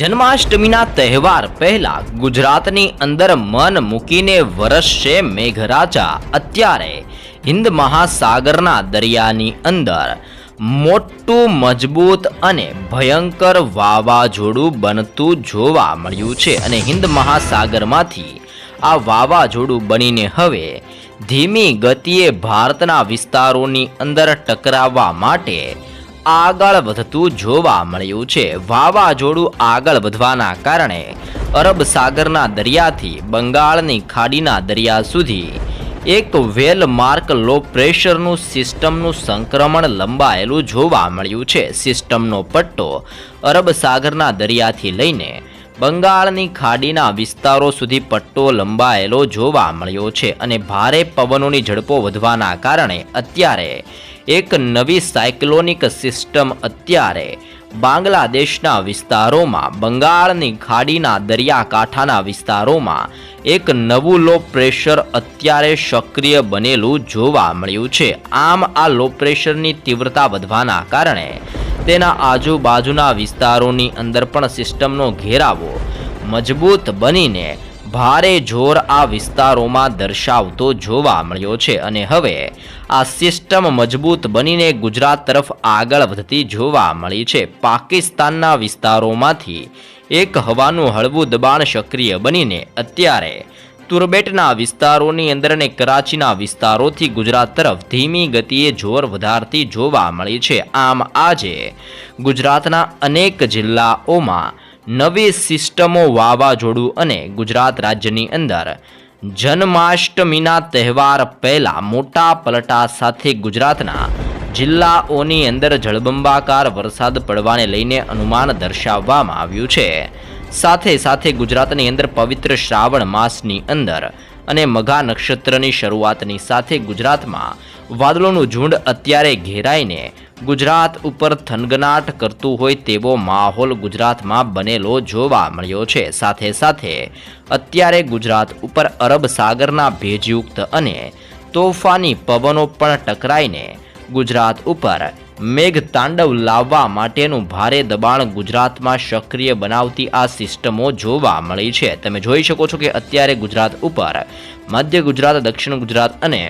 જન્માષ્ટમીના તહેવાર પહેલા ગુજરાતની અંદર મન મૂકીને વરસશે મેઘરાજા. અત્યારે હિન્દ મહાસાગરના દરિયાની અંદર મોટું, મજબૂત અને ભયંકર વાવાઝોડું બનતું જોવા મળ્યું છે અને હિન્દ મહાસાગરમાંથી આ વાવાઝોડું બનીને હવે ધીમી ગતિએ ભારતના વિસ્તારોની અંદર ટકરાવવા માટે આગળ વધતું જોવા મળ્યું છે. વાવાઝોડું આગળ વધવાના કારણે અરબ સાગરના દરિયાથી બંગાળની ખાડીના દરિયા સુધી એક વેલ માર્ક લો પ્રેશરનું સિસ્ટમનું સંક્રમણ લંબાયેલું જોવા મળ્યું છે. સિસ્ટમનો પટ્ટો અરબ સાગરના દરિયાથી લઈને બંગાળની ખાડીના વિસ્તારો સુધી પટ્ટો લંબાયેલો જોવા મળ્યો છે અને ભારે પવનોની ઝડપો વધવાના કારણે અત્યારે એક નવી સાયક્લોનિક સિસ્ટમ અત્યારે બાંગ્લાદેશના વિસ્તારોમાં, બંગાળની ખાડીના દરિયાકાંઠાના વિસ્તારોમાં એક નવું લો પ્રેશર અત્યારે સક્રિય બનેલું જોવા મળ્યું છે. આમ આ લો પ્રેશરની તીવ્રતા વધવાના કારણે તેના આજુબાજુના વિસ્તારોની અંદર પણ સિસ્ટમનો ઘેરાવો મજબૂત બનીને ભારે જોર આ વિસ્તારોમાં દર્શાવતો જોવા મળ્યો છે. અને હવે આ સિસ્ટમ મજબૂત બનીને ગુજરાત તરફ આગળ વધતી જોવા મળી છે. પાકિસ્તાનના વિસ્તારોમાંથી એક હવાનું હળવું દબાણ સક્રિય બનીને અત્યારે તુરબેટના વિસ્તારોની અંદર અને કરાચીના વિસ્તારોથી ગુજરાત તરફ ધીમી ગતિએ જોર વધારતી જોવા મળી છે. આમ આજે ગુજરાતના અનેક જિલ્લાઓમાં નવી સિસ્ટમો વાવાઝોડું અને ગુજરાત રાજ્યની અંદર જન્માષ્ટમીના તહેવાર પહેલા મોટા પલટા સાથે ગુજરાતના જિલ્લાઓની અંદર જળબંબાકાર વરસાદ પડવાને લઈને અનુમાન દર્શાવવામાં આવ્યું છે. સાથે સાથે ગુજરાતની અંદર પવિત્ર શ્રાવણ માસની અંદર અને મઘા નક્ષત્રની શરૂઆતની સાથે ગુજરાતમાં વાદળોનું ઝુંડ અત્યારે ઘેરાઈને ગુજરાત ઉપર થનગનાટ કરતું હોય તેવો માહોલ ગુજરાતમાં બનેલો જોવા મળ્યો છે. સાથે સાથે અત્યારે ગુજરાત ઉપર અરબ સાગરના ભેજયુક્ત અને તોફાની પવનો પણ ટકરાઈને ગુજરાત ઉપર મેઘ તાંડવ લાવવા માટેનું ભારે દબાણ ગુજરાતમાં સક્રિય બનાવતી આ સિસ્ટમો જોવા મળી છે. તમે જોઈ શકો છો કે અત્યારે ગુજરાત ઉપર મધ્ય ગુજરાત, દક્ષિણ ગુજરાત અને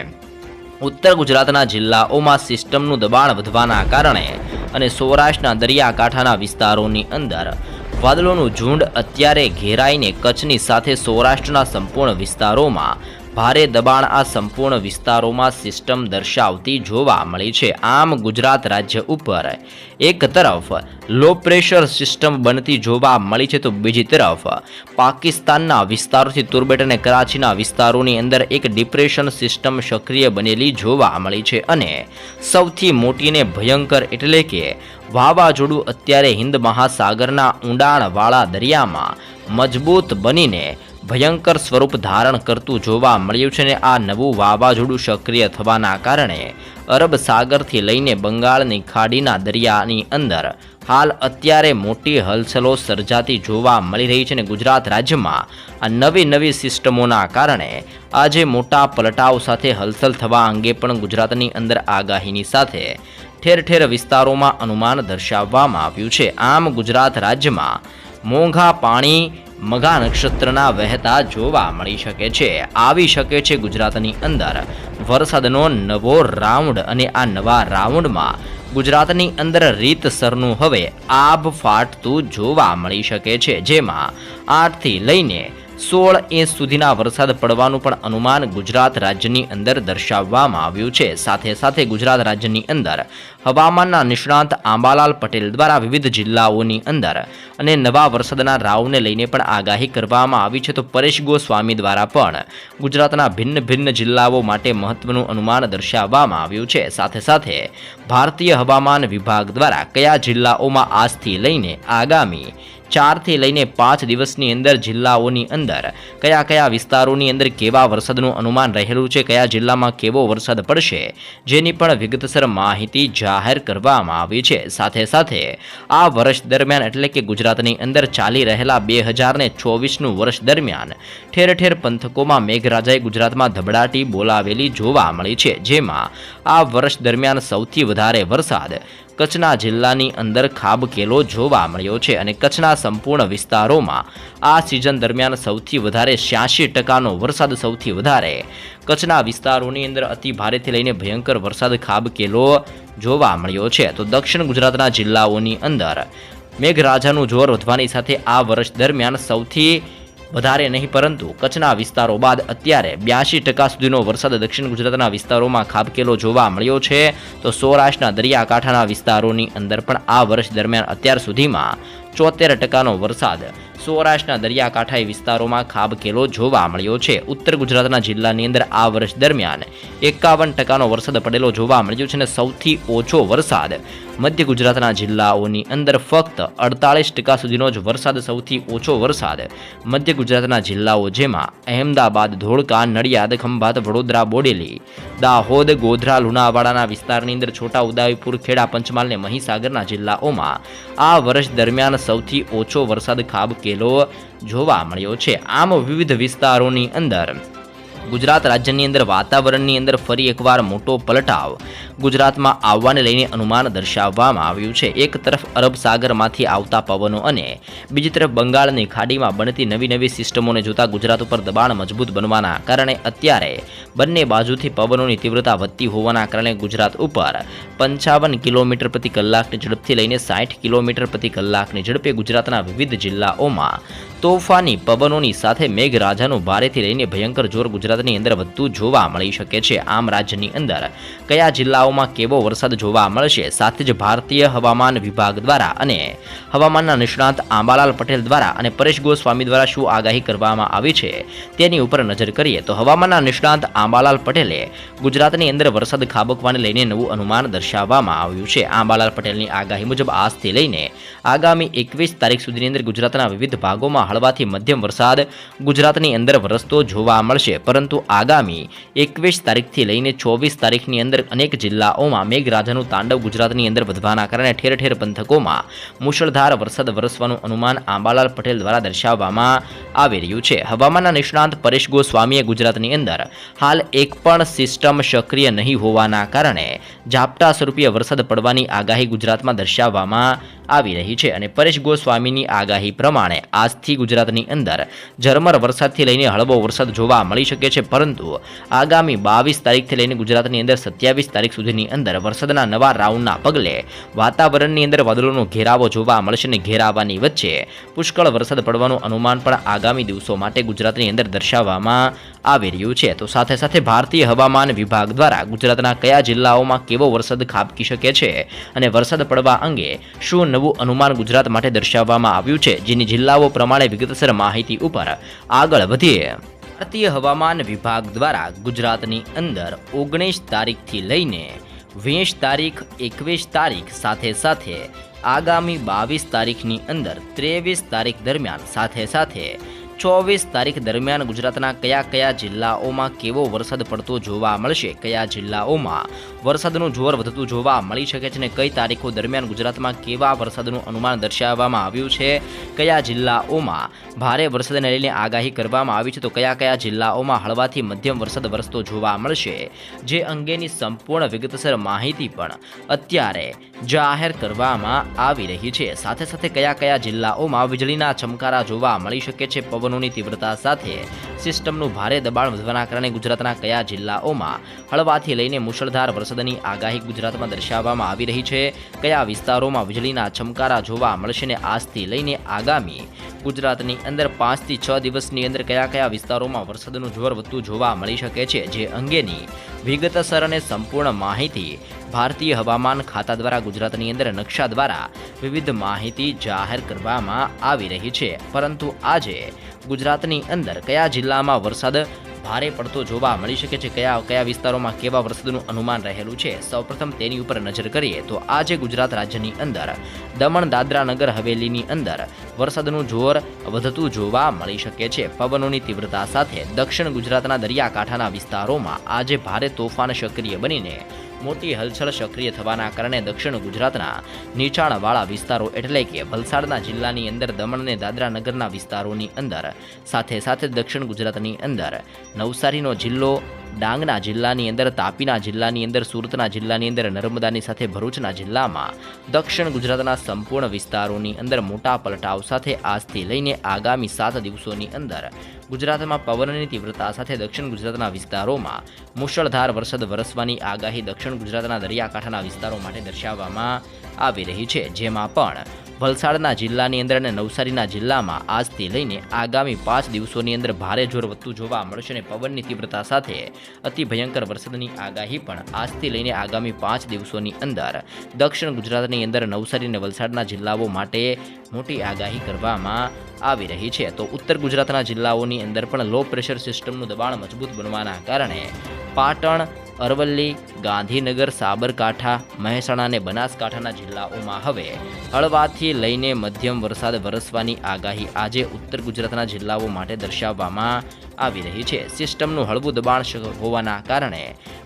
ઉત્તર ગુજરાતના જિલ્લાઓમાં સિસ્ટમનું દબાણ વધવાના કારણે અને સૌરાષ્ટ્રના દરિયાકાંઠાના વિસ્તારોની અંદર વાદળોનું ઝુંડ અત્યારે ઘેરાઈને કચ્છની સાથે સૌરાષ્ટ્રના સંપૂર્ણ વિસ્તારોમાં ભારે દબાણ આ સંપૂર્ણ વિસ્તારોમાં સિસ્ટમ દર્શાવતી જોવા મળી છે. આમ ગુજરાત રાજ્ય ઉપર એક તરફ લો પ્રેશર સિસ્ટમ બનતી જોવા મળી છે તો બીજી તરફ પાકિસ્તાનના વિસ્તારોથી તુરબેટ અને કરાચીના વિસ્તારોની અંદર એક ડિપ્રેશન સિસ્ટમ સક્રિય બનેલી જોવા મળી છે અને સૌથી મોટીને ભયંકર એટલે કે વાવાઝોડું અત્યારે હિન્દ મહાસાગરના ઊંડાણવાળા દરિયામાં મજબૂત બનીને ભયંકર સ્વરૂપ ધારણ કરતું જોવા મળ્યું છે ને આ નવું વાવાઝોડું સક્રિય થવાના કારણે અરબ સાગરથી લઈને બંગાળની ખાડીના દરિયાની અંદર હાલ અત્યારે મોટી હલચલો સર્જાતી જોવા મળી રહી છે ને ગુજરાત રાજ્યમાં આ નવી નવી સિસ્ટમોના કારણે આજે મોટા પલટાવ સાથે હલચલ થવા અંગે પણ ગુજરાતની અંદર આગાહીની સાથે ઠેર ઠેર વિસ્તારોમાં અનુમાન દર્શાવવામાં આવ્યું છે. આમ ગુજરાત રાજ્યમાં મોંઘા પાણી મઘા નક્ષત્રના વહેતા જોવા મળી શકે છે. આવી શકે છે ગુજરાતની અંદર. વરસાદનો નવો રાઉન્ડ અને આ નવા રાઉન્ડમાં ગુજરાતની અંદર રીતસરનું હવે આભ ફાટતું જોવા મળી શકે છે. જેમાં આઠથી લઈને સોળ ઇંચ સુધીના વરસાદ પડવાનું પણ અનુમાન ગુજરાત રાજ્યની અંદર દર્શાવવામાં આવ્યું છે. સાથે સાથે ગુજરાત રાજ્યની અંદર હવામાનના નિષ્ણાંત આંબાલાલ પટેલ દ્વારા વિવિધ જિલ્લાઓની અંદર અને નવા વરસાદના રાવને લઈને પણ આગાહી કરવામાં આવી છે. તો પરેશ ગોસ્વામી દ્વારા પણ ગુજરાતના ભિન્ન ભિન્ન જિલ્લાઓ માટે મહત્વનું અનુમાન દર્શાવવામાં આવ્યું છે. સાથે સાથે ભારતીય હવામાન વિભાગ દ્વારા કયા જિલ્લાઓમાં આજથી લઈને આગામી ચારથી લઈને પાંચ દિવસની અંદર જિલ્લાઓની અંદર કયા કયા વિસ્તારોની અંદર કેવા વરસાદનું અનુમાન રહેલું છે, કયા જિલ્લામાં કેવો વરસાદ પડશે, જેની પણ વિગતસર માહિતી જાહેર કરવામાં આવી છે. સાથે સાથે આ વર્ષ દરમિયાન એટલે કે ગુજરાતની અંદર ચાલી રહેલા બે હજારને ચોવીસનું વર્ષ દરમિયાન ઠેર ઠેર પંથકોમાં મેઘરાજાએ ગુજરાતમાં ધબડાટી બોલાવેલી જોવા મળી છે, જેમાં આ વર્ષ દરમિયાન સૌથી વધારે વરસાદ કચ્છના જિલ્લાની અંદર ખાબકેલો જોવા મળ્યો છે અને કચ્છના સંપૂર્ણ વિસ્તારોમાં આ સિઝન દરમિયાન સૌથી વધારે છ્યાસી ટકાનો વરસાદ સૌથી વધારે. કચ્છના વિસ્તારોની અંદર અતિ ભારેથી લઈને ભયંકર વરસાદ ખાબકેલો જોવા મળ્યો છે. તો દક્ષિણ ગુજરાતના જિલ્લાઓની અંદર મેઘરાજાનું જોર વધવાની સાથે આ વર્ષ દરમિયાન સૌથી વધારે નહીં, પરંતુ કચ્છના વિસ્તારો બાદ અત્યારે બ્યાસી ટકા સુધીનો વરસાદ દક્ષિણ ગુજરાતના વિસ્તારોમાં ખાબકેલો જોવા મળ્યો છે. તો સૌરાષ્ટ્રના દરિયાકાંઠાના વિસ્તારોની અંદર પણ આ વર્ષ દરમિયાન અત્યાર સુધીમાં ચોતેર ટકાનો વરસાદ. સૌરાષ્ટ્રના દરિયાકાંઠાઈ વિસ્તારોમાં ખાબકેલો જોવા મળ્યો છે. ઉત્તર ગુજરાતના જિલ્લાની અંદર આ વર્ષ દરમિયાન એકાવન ટકાનો વરસાદ પડેલો જોવા મળ્યો છે અને સૌથી ઓછો વરસાદ મધ્ય ગુજરાતના જિલ્લાઓની અંદર ફક્ત અડતાળીસ ટકા સુધીનો જ વરસાદ સૌથી ઓછો વરસાદ મધ્ય ગુજરાતના જિલ્લાઓ જેમાં અહેમદાબાદ, ધોળકા, નડિયાદ, ખંભાત, વડોદરા, બોડેલી, દાહોદ, ગોધરા, લુણાવાડાના વિસ્તારની અંદર છોટા ઉદાયપુર, ખેડા, પંચમહાલ અને મહીસાગરના જિલ્લાઓમાં આ વર્ષ દરમિયાન સૌથી ઓછો વરસાદ ખાબકેલો જોવા મળ્યો છે. આમ વિવિધ વિસ્તારોની અંદર ગુજરાત રાજ્યની અંદર વાતાવરણની અંદર ફરી એકવાર મોટો પલટાવ ગુજરાતમાં આવવાને લઈને અનુમાન દર્શાવવામાં આવ્યું છે. એક તરફ અરબ સાગરમાંથી આવતા પવનો અને બીજી તરફ બંગાળની ખાડીમાં બનતી નવી નવી સિસ્ટમોને જોતા ગુજરાત ઉપર દબાણ મજબૂત બનવાના કારણે અત્યારે બંને બાજુથી પવનોની તીવ્રતા વધતી હોવાના કારણે ગુજરાત ઉપર પંચાવન કિલોમીટર પ્રતિ કલાકની ઝડપથી લઈને સાઠ કિલોમીટર પ્રતિ કલાકની ઝડપે ગુજરાતના વિવિધ જિલ્લાઓમાં તોફાની પવનોની સાથે મેઘરાજાનું ભારેથી લઈને ભયંકર જોર ગુજરાતની અંદર વધતું જોવા મળી શકે છે. આમ રાજ્યની અંદર કયા જિલ્લાઓમાં કેવો વરસાદ જોવા મળશે સાથે જ ભારતીય હવામાન વિભાગ દ્વારા અને હવામાનના નિષ્ણાત આંબાલાલ પટેલ દ્વારા અને પરેશ ગોસ્વામી દ્વારા શું આગાહી કરવામાં આવી છે તેની ઉપર નજર કરીએ તો હવામાનના નિષ્ણાત આંબાલાલ પટેલે ગુજરાતની અંદર વરસાદ ખાબકવાને લઈને નવું અનુમાન દર્શાવવામાં આવ્યું છે. આંબાલાલ પટેલની આગાહી મુજબ આજથી લઈને આગામી એકવીસ તારીખ સુધીની અંદર ગુજરાતના વિવિધ ભાગોમાં હળવાથી મધ્યમ વરસાદ ગુજરાતની અંદર વરસતો જોવા મળશે. પરંતુ આગામી એકવીસ તારીખથી લઈને ચોવીસ તારીખની અંદર અનેક જિલ્લાઓમાં મેઘરાજાનું તાંડવ ગુજરાતની અંદર વધવાના કારણે ઠેર ઠેર પંથકોમાં મુશળધાર વરસાદ વરસવાનું અનુમાન આંબાલાલ પટેલ દ્વારા દર્શાવવામાં આવી રહ્યું છે. હવામાનના નિષ્ણાંત પરેશ ગોસ્વામીએ ગુજરાતની અંદર હાલ એક પણ સિસ્ટમ સક્રિય નહીં હોવાના કારણે ઝાપટા સ્વરૂપીય વરસાદ પડવાની આગાહી ગુજરાતમાં દર્શાવવામાં આવી રહી છે અને પરેશ ગોસ્વામીની આગાહી પ્રમાણે આજથી ગુજરાતની અંદર ઝરમર વરસાદથી લઈને હળવો વરસાદ જોવા મળી શકે છે, પરંતુ આગામી બાવીસ તારીખથી લઈને ગુજરાતની અંદર સત્યાવીસ તારીખ સુધીની અંદર વરસાદના નવા રાઉન્ડના પગલે વાતાવરણની અંદર વાદળોનો ઘેરાવો જોવા મળશે અને ઘેરાવાની વચ્ચે પુષ્કળ વરસાદ પડવાનું અનુમાન પણ આગામી દિવસો માટે ગુજરાતની અંદર દર્શાવવામાં આવી રહ્યું છે. તો સાથે સાથે ભારતીય હવામાન વિભાગ દ્વારા ગુજરાતના કયા જિલ્લાઓમાં કેવો વરસાદ ખાબકી શકે છે અને વરસાદ પડવા અંગે શું નવું અનુમાન ગુજરાત માટે દર્શાવવામાં આવ્યું છે, જેની જિલ્લાઓ પ્રમાણે વિગતસર માહિતી ઉપર આગળ વધીએ. ભારતીય હવામાન વિભાગ દ્વારા ગુજરાતની અંદર ઓગણીસ તારીખથી લઈને વીસ તારીખ, એકવીસ તારીખ સાથે સાથે આગામી બાવીસ તારીખની અંદર ત્રેવીસ તારીખ દરમિયાન સાથે સાથે ચોવીસ તારીખ દરમિયાન ગુજરાતના કયા કયા જિલ્લાઓમાં કેવો વરસાદ પડતો જોવા મળશે, કયા જિલ્લાઓમાં વરસાદનું જોર વધતું જોવા મળી શકે છે અને કઈ તારીખો દરમિયાન ગુજરાતમાં કેવા વરસાદનું અનુમાન દર્શાવવામાં આવ્યું છે? કયા જિલ્લાઓમાં ભારે વરસાદને લઈને આગાહી કરવામાં આવી છે? તો કયા કયા જિલ્લાઓમાં હળવાથી મધ્યમ વરસાદ વરસતો જોવા મળશે? જે અંગેની સંપૂર્ણ વિગતસર માહિતી પણ અત્યારે જાહેર કરવામાં આવી રહી છે. સાથે સાથે કયા કયા જિલ્લાઓમાં વીજળીના ચમકારા જોવા મળી શકે છે? પવનોની તીવ્રતા સાથે સિસ્ટમનું ભારે દબાણ વધવાના કારણે ગુજરાતના કયા જિલ્લાઓમાં હળવાથી લઈને મુશળધાર વરસાદની આગાહી ગુજરાતમાં દર્શાવવામાં આવી રહી છે. કયા વિસ્તારોમાં વીજળીના ચમકારા જોવા મળશે ને આજથી લઈને આગામી? ગુજરાતની અંદર પાંચથી છ દિવસની અંદર કયા કયા વિસ્તારોમાં વરસાદનું જોર વધતું જોવા મળી શકે છે જે અંગેની વિગતસર અને સંપૂર્ણ માહિતી ભારતીય હવામાન ખાતા દ્વારા ગુજરાતની અંદર નકશા દ્વારા વિવિધ માહિતી જાહેર કરવામાં આવી રહી છે. પરંતુ આજે ગુજરાતની અંદર કયા જિલ્લામાં વરસાદ ભારે પડતો જોવા મળી શકે છે કયા કયા વિસ્તારોમાં કેવા વરસાદનું અનુમાન રહેલું છે? સૌપ્રથમ તેની ઉપર નજર કરીએ તો આજે ગુજરાત રાજ્યની અંદર દમણ દાદરા નગર હવેલીની અંદર વરસાદનું જોર વધતું જોવા મળી શકે છે. પવનોની તીવ્રતા સાથે દક્ષિણ ગુજરાતના દરિયાકાંઠાના વિસ્તારોમાં આજે ભારે તોફાન સક્રિય બનીને મોટી હલચલ સક્રિય થવાના કારણે દક્ષિણ ગુજરાતના નીચાણવાળા વિસ્તારો એટલે કે વલસાડના જિલ્લાની અંદર દમણ અને દાદરા નગરના વિસ્તારોની અંદર, સાથે સાથે દક્ષિણ ગુજરાતની અંદર, નવસારીનો જિલ્લો, ડાંગના જિલ્લાની અંદર, તાપીના જિલ્લાની અંદર, સુરતના જિલ્લાની અંદર, નર્મદાની સાથે ભરૂચના જિલ્લામાં દક્ષિણ ગુજરાતના સંપૂર્ણ વિસ્તારોની અંદર મોટા પલટાવ સાથે આજથી લઈને આગામી સાત દિવસોની અંદર ગુજરાતમાં પવનની તીવ્રતા સાથે દક્ષિણ ગુજરાતના વિસ્તારોમાં મુશળધાર વરસાદ વરસવાની આગાહી દક્ષિણ ગુજરાતના દરિયાકાંઠાના વિસ્તારો માટે દર્શાવવામાં આવી રહી છે, જેમાં પણ વલસાડના જિલ્લાની અંદર અને નવસારીના જિલ્લામાં આજથી લઈને આગામી પાંચ દિવસોની અંદર ભારે જોર વધતું જોવા મળશે અને પવનની તીવ્રતા સાથે અતિ ભયંકર વરસાદની આગાહી પણ આજથી લઈને આગામી પાંચ દિવસોની અંદર દક્ષિણ ગુજરાતની અંદર નવસારી અને વલસાડના જિલ્લાઓ માટે મોટી આગાહી કરવામાં આવી રહી છે. તો ઉત્તર ગુજરાતના જિલ્લાઓની અંદર પણ લો પ્રેશર સિસ્ટમનું દબાણ મજબૂત બનવાના કારણે પાટણ અરવલ્લી, ગાંધીનગર, સાબરકાંઠા, મહેસાણા અને બનાસકાંઠાના જિલ્લાઓમાં હવે હળવાથી લઈને મધ્યમ વરસાદ વરસવાની આગાહી આજે ઉત્તર ગુજરાતના જિલ્લાઓ માટે દર્શાવવામાં આવી રહી છે. સિસ્ટમનું હળવું દબાણ હોવાના કારણે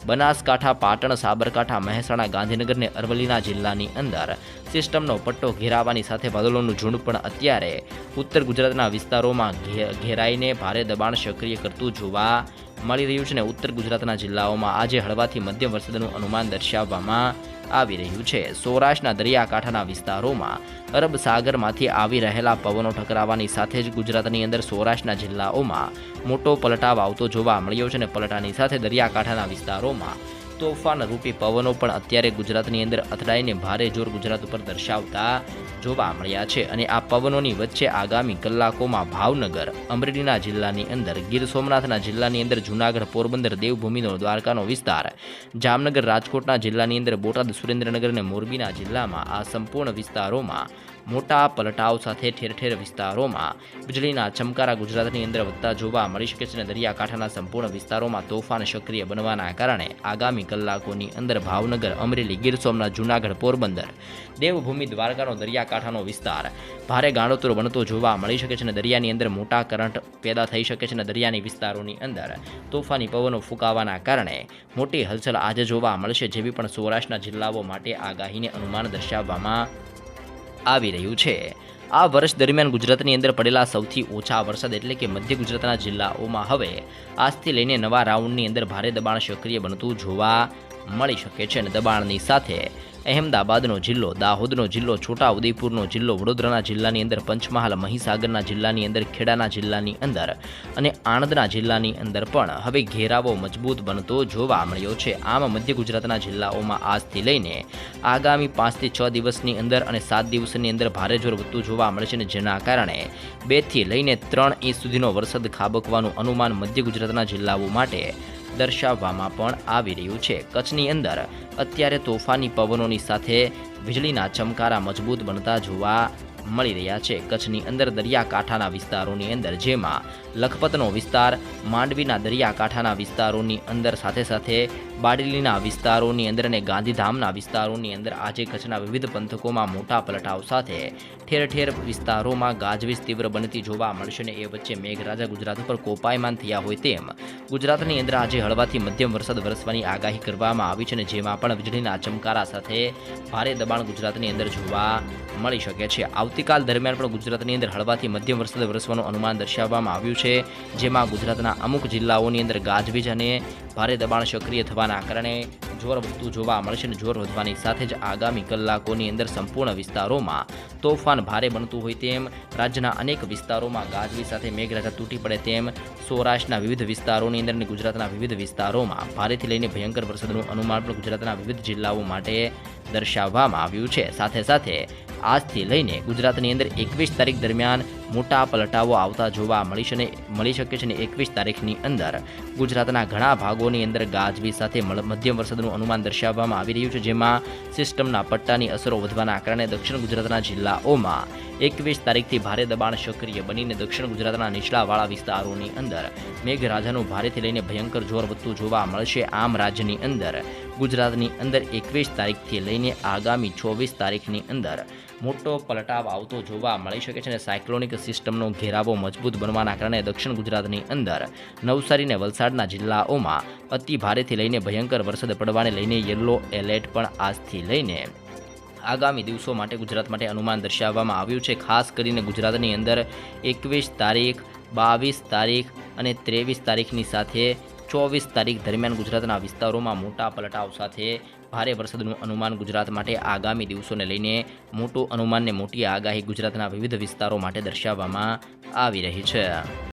બનાસકાંઠા, પાટણ, સાબરકાંઠા, મહેસાણા, ગાંધીનગર અને અરવલ્લીના જિલ્લાની અંદર સિસ્ટમનો પટ્ટો ઘેરાવાની સાથે વાદળોનું ઝુંડ પણ અત્યારે ઉત્તર ગુજરાતના વિસ્તારોમાં ઘેરાઈને ભારે દબાણ સક્રિય કરતું જોવા મળી રહ્યું છે અને ઉત્તર ગુજરાતના જિલ્લાઓમાં આજે હળવાથી મધ્યમ વરસાદનું અનુમાન દર્શાવવામાં આવી રહ્યું છે. સૌરાષ્ટ્રના દરિયાકાંઠાના વિસ્તારોમાં અરબ સાગરમાંથી આવી રહેલા પવનો ટકરાવાની સાથે જ ગુજરાતની અંદર સૌરાષ્ટ્રના જિલ્લાઓમાં મોટો પલટાવ આવતો જોવા મળ્યો છે અને પલટાની સાથે દરિયાકાંઠાના વિસ્તારોમાં તોફાન, રૂપી પવનો પણ અત્યારે ગુજરાતની અંદર અથડાઈને ભારે જોર ગુજરાત ઉપર દર્શાવતા જોવા મળ્યા છે. અને આ પવનોની વચ્ચે આગામી કલાકોમાં ભાવનગર, અમરેલીના જિલ્લાની અંદર, ગીર સોમનાથના જિલ્લાની અંદર, જૂનાગઢ, પોરબંદર, દેવભૂમિનો દ્વારકાનો વિસ્તાર, જામનગર, રાજકોટના જિલ્લાની અંદર, બોટાદ, સુરેન્દ્રનગર અને મોરબીના જિલ્લામાં આ સંપૂર્ણ વિસ્તારોમાં મોટા પલટાવ સાથે ઠેર ઠેર વિસ્તારોમાં. વીજળીના ચમકારા ગુજરાતની અંદર વધતા જોવા મળી શકે છે અને દરિયાકાંઠાના સંપૂર્ણ વિસ્તારોમાં તોફાન સક્રિય બનવાના કારણે આગામી કલાકોની અંદર ભાવનગર, અમરેલી, ગીર સોમનાથ, જૂનાગઢ, પોરબંદર, દેવભૂમિ, દ્વારકાનો દરિયાકાંઠાનો વિસ્તાર ભારે ગાળોતર બનતો જોવા મળી શકે છે અને દરિયાની અંદર મોટા કરંટ પેદા થઈ શકે છે અને દરિયાની વિસ્તારોની અંદર તોફાની પવનો ફૂંકાવાના કારણે મોટી હલચલ આજે જોવા મળશે, જેવી પણ સૌરાષ્ટ્રના જિલ્લાઓ માટે આગાહીને અનુમાન દર્શાવવામાં આવી રહ્યું છે. આ વર્ષ દરમિયાન ગુજરાતની અંદર પડેલા સૌથી ઓછા વરસાદ એટલે કે મધ્ય ગુજરાતના જિલ્લાઓમાં હવે આજથી લઈને નવા રાઉન્ડની અંદર ભારે દબાણ સક્રિય બનતું જોવા મળી શકે છે અને દબાણની સાથે અહેમદાબાદનો જિલ્લો, દાહોદનો જિલ્લો છોટા ઉદેપુરનો જિલ્લો, વડોદરાના જિલ્લાની અંદર, પંચમહાલ, મહીસાગરના જિલ્લાની અંદર, ખેડાના જિલ્લાની અંદર અને આણંદના જિલ્લાની અંદર પણ હવે ઘેરાવો મજબૂત બનતો જોવા મળ્યો છે. આમ મધ્ય ગુજરાતના જિલ્લાઓમાં આજથી લઈને આગામી પાંચથી છ દિવસની અંદર અને સાત દિવસની અંદર ભારે જોર વધતું જોવા મળશે અને જેના કારણે બેથી લઈને ત્રણ ઇંચ સુધીનો વરસાદ ખાબકવાનું અનુમાન મધ્ય ગુજરાતના જિલ્લાઓ માટે દર્શાવવામાં પણ આવી રહ્યું છે. કચ્છની અંદર અત્યારે તોફાની પવનોની સાથે વીજળીના ચમકારા મજબૂત બનતા જોવા મળી રહ્યા છે. કચ્છની અંદર દરિયાકાંઠાના વિસ્તારોની અંદર જેમાં લખપતનો વિસ્તાર, માંડવીના દરિયાકાંઠાના વિસ્તારોની અંદર સાથે સાથે બારડોલીના વિસ્તારોની અંદર અને ગાંધીધામના વિસ્તારોની અંદર આજે કચ્છના વિવિધ પંથકોમાં મોટા પલટાવ સાથે ઠેર ઠેર વિસ્તારોમાં ગાજવીજ તીવ્ર બનતી જોવા મળશે અને એ વચ્ચે મેઘરાજા ગુજરાત ઉપર કોપાયમાન થયા હોય તેમ ગુજરાતની અંદર આજે હળવાથી મધ્યમ વરસાદ વરસવાની આગાહી કરવામાં આવી છે અને જેમાં પણ વીજળીના ચમકારા સાથે ભારે દબાણ ગુજરાતની અંદર જોવા મળી શકે છે. આવતીકાલ દરમિયાન પણ ગુજરાતની અંદર હળવાથી મધ્યમ વરસાદ વરસવાનું અનુમાન દર્શાવવામાં આવ્યું છે, જેમાં ગુજરાતના અમુક જિલ્લાઓની અંદર ગાજવીજ અને ભારે દબાણ સક્રિય થવાના કારણે જોર વધતું જોવા મળશે અને જોર વધવાની સાથે જ આગામી કલાકોની અંદર સંપૂર્ણ વિસ્તારોમાં તોફાન ભારે બનતું હોય તેમ રાજ્યના અનેક વિસ્તારોમાં ગાજવી સાથે મેઘરાજા તૂટી પડે તેમ સૌરાષ્ટ્રના વિવિધ વિસ્તારોની અંદર અને ગુજરાતના વિવિધ વિસ્તારોમાં ભારેથી લઈને ભયંકર વરસાદનું અનુમાન પણ ગુજરાતના વિવિધ જિલ્લાઓ માટે દર્શાવવામાં આવ્યું છે. સાથે સાથે આજથી લઈને ગુજરાતની અંદર એકવીસ તારીખ દરમિયાન મોટા પલટાવો આવતા જોવા મળી છે ને મળી શકે છે અને એકવીસ તારીખની અંદર ગુજરાતના ઘણા ભાગોની અંદર ગાજવી સાથે મધ્યમ વરસાદનું અનુમાન દર્શાવવામાં આવી રહ્યું છે, જેમાં સિસ્ટમના પટ્ટાની અસરો વધવાના કારણે દક્ષિણ ગુજરાતના જિલ્લાઓમાં એકવીસ તારીખથી ભારે દબાણ સક્રિય બનીને દક્ષિણ ગુજરાતના નીચલાવાળા વિસ્તારોની અંદર મેઘરાજાનું ભારેથી લઈને ભયંકર જોર વધતું જોવા મળશે. આમ રાજ્યની અંદર ગુજરાતની અંદર એકવીસ તારીખથી લઈને આગામી ચોવીસ તારીખની અંદર મોટો પલટાવ આવતો જોવા મળી શકે છે અને સાયક્લોનિક સિસ્ટમનો ઘેરાવો મજબૂત બનવાના કારણે દક્ષિણ ગુજરાતની અંદર નવસારી અને વલસાડના જિલ્લાઓમાં અતિ ભારેથી લઈને ભયંકર વરસાદ પડવાને લઈને યલો એલર્ટ પણ આજથી લઈને આગામી દિવસો માટે ગુજરાત માટે અનુમાન દર્શાવવામાં આવ્યું છે. ખાસ કરીને ગુજરાતની અંદર એકવીસ તારીખ, બાવીસ તારીખ અને ત્રેવીસ તારીખની સાથે ચોવીસ તારીખ દરમિયાન ગુજરાતના વિસ્તારોમાં મોટા પલટાવ સાથે ભારે વરસાદનું અનુમાન ગુજરાત માટે આગામી દિવસોને લઈને મોટું અનુમાનને મોટી આગાહી ગુજરાતના વિવિધ વિસ્તારો માટે દર્શાવવામાં આવી રહી છે.